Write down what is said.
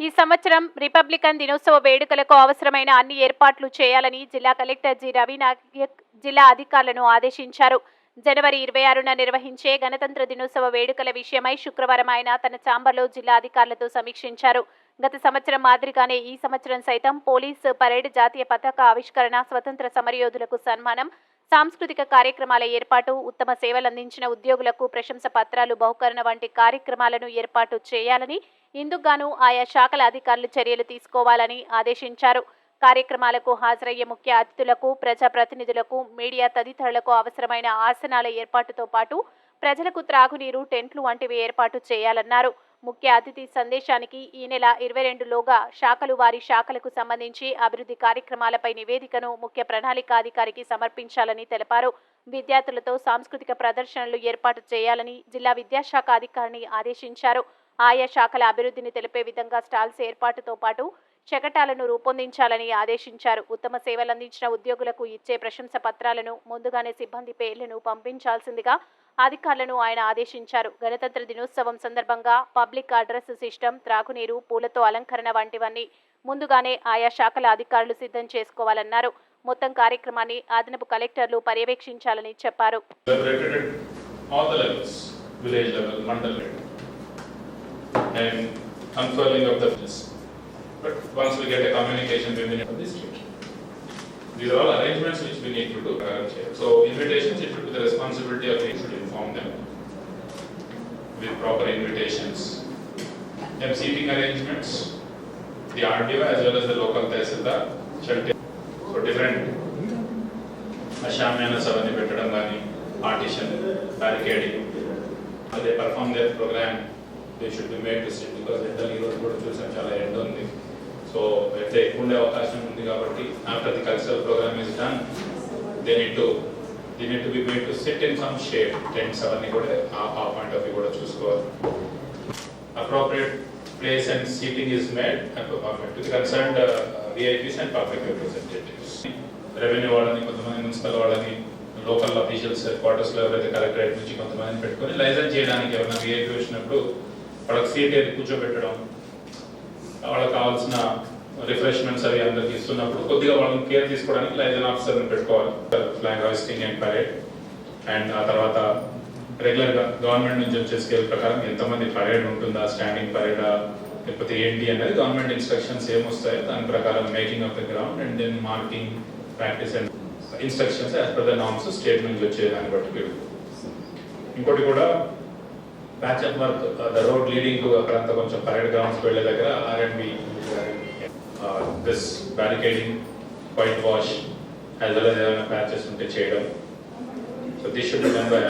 ఈ సంవత్సరం రిపబ్లికన్ దినోత్సవ వేడుకలకు అవసరమైన అన్ని ఏర్పాట్లు చేయాలని జిల్లా కలెక్టర్ జి. రవినాయక్ జిల్లా అధికారులను ఆదేశించారు. జనవరి ఇరవై ఆరున నిర్వహించే గణతంత్ర దినోత్సవ వేడుకల విషయమై శుక్రవారం ఆయన తన ఛాంబర్లో జిల్లా అధికారులతో సమీక్షించారు. గత సంవత్సరం మాదిరిగానే ఈ సంవత్సరం సైతం పోలీస్ పరేడ్ జాతీయ పతాక ఆవిష్కరణ స్వతంత్ర సమరయోధులకు సన్మానం సాంస్కృతిక కార్యక్రమాల ఏర్పాటు ఉత్తమ సేవలందించిన ఉద్యోగులకు ప్రశంస పత్రాలు బహుకరణ వంటి కార్యక్రమాలను ఏర్పాటు చేయాలని ఇందుకుగాను ఆయా శాఖల అధికారులు చర్యలు తీసుకోవాలని ఆదేశించారు. కార్యక్రమాలకు హాజరయ్యే ముఖ్య అతిథులకు ప్రజాప్రతినిధులకు మీడియా తదితరులకు అవసరమైన ఆసనాల ఏర్పాటుతో పాటు ప్రజలకు త్రాగునీరు టెంట్లు వంటివి ఏర్పాటు చేయాలన్నారు. ముఖ్య అతిథి సందేశానికి ఈ నెల ఇరవై రెండులోగా శాఖలు వారి శాఖలకు సంబంధించి అభివృద్ధి కార్యక్రమాలపై నివేదికను ముఖ్య ప్రణాళికాధికారికి సమర్పించాలని తెలిపారు. విద్యార్థులతో సాంస్కృతిక ప్రదర్శనలు ఏర్పాటు చేయాలని జిల్లా విద్యాశాఖ అధికారిని ఆదేశించారు. ఆయా శాఖల అభివృద్ధిని తెలిపే విధంగా స్టాల్స్ ఏర్పాటుతో పాటు చకటాలను రూపొందించాలని ఆదేశించారు. ఉత్తమ సేవలందించిన ఉద్యోగులకు ఇచ్చే ప్రశంస పత్రాలను ముందుగానే సిబ్బంది పేర్లను పంపించాల్సిందిగా అధికారులను ఆయన ఆదేశించారు. గణతంత్ర దినోత్సవం సందర్భంగా పబ్లిక్ అడ్రస్ సిస్టమ్ త్రాగునీరు పూలతో అలంకరణ వంటివన్నీ ముందుగానే ఆయా శాఖల అధికారులు సిద్ధం చేసుకోవాలన్నారు. మొత్తం కార్యక్రమాన్ని అదనపు కలెక్టర్లు పర్యవేక్షించాలని చెప్పారు. And unfurling of the fence. But once we get a communication within the district. These are all arrangements which we need to do. uh, Chair. So invitations, it should be the responsibility of the should inform them with proper invitations. Then seating arrangements, the RDO as well as the local tehsildar shall take, so different అషామ్యాన సభని పెట్టడం కానీ partition barricading అదే perform there programme they should be made to sit because ఎండల్ ఈ రోజు కూడా చూసాం చాలా ఎండ ఉంది సో అయితే ఎక్కువ ఉండే అవకాశం ఉంది కాబట్టి after the cultural program is done they need to they need to be made to sit in some shade tents అవన్నీ కూడా ఆ ఆ పాయింట్ ఆఫ్ వ్యూ కూడా చూసుకోవాలి appropriate place and seating is made and to the concerned uh, VIPs and public representatives. Revenue వాళ్ళని కొంతమంది municipal వాళ్ళని local officials క్వార్టర్స్లో ఎవరైతే కలెక్టరేట్ నుంచి కొంతమందిని పెట్టుకొని లైసెన్స్ చేయడానికి ఎవరైనా విఐపి వచ్చినప్పుడు వాళ్ళకి సీట్ ఏది కూర్చోబెట్టడం వాళ్ళకి కావాల్సిన రిఫ్రెష్మెంట్స్ అవి అందరికి ఇస్తున్నప్పుడు కొద్దిగా వాళ్ళని కేర్ తీసుకోవడానికి లైజన్ ఆఫీసర్ని పెట్టుకోవాలి. Flag hoisting and parade and ఆ తర్వాత రెగ్యులర్గా గవర్నమెంట్ నుంచి వచ్చే స్కేల్ ప్రకారం ఎంతమంది పరేడ్ ఉంటుందా స్టాండింగ్ పరేడా లేకపోతే ఏంటి అనేది గవర్నమెంట్ ఇన్స్ట్రక్షన్స్ ఏమొస్తాయో దాని ప్రకారం making of the ground and then marking practice and instructions as per the norms state నుంచి వచ్చే దాన్ని బట్టి ఇంకోటి కూడా patch up work the road leading to అక్కడంతా కొంచెం పరేడ్ గ్రౌండ్స్ వెళ్ళే దగ్గర R and B this barricading white wash as well as ఏమైనా ప్యాచెస్ ఉంటే చేయడం. So this should be done by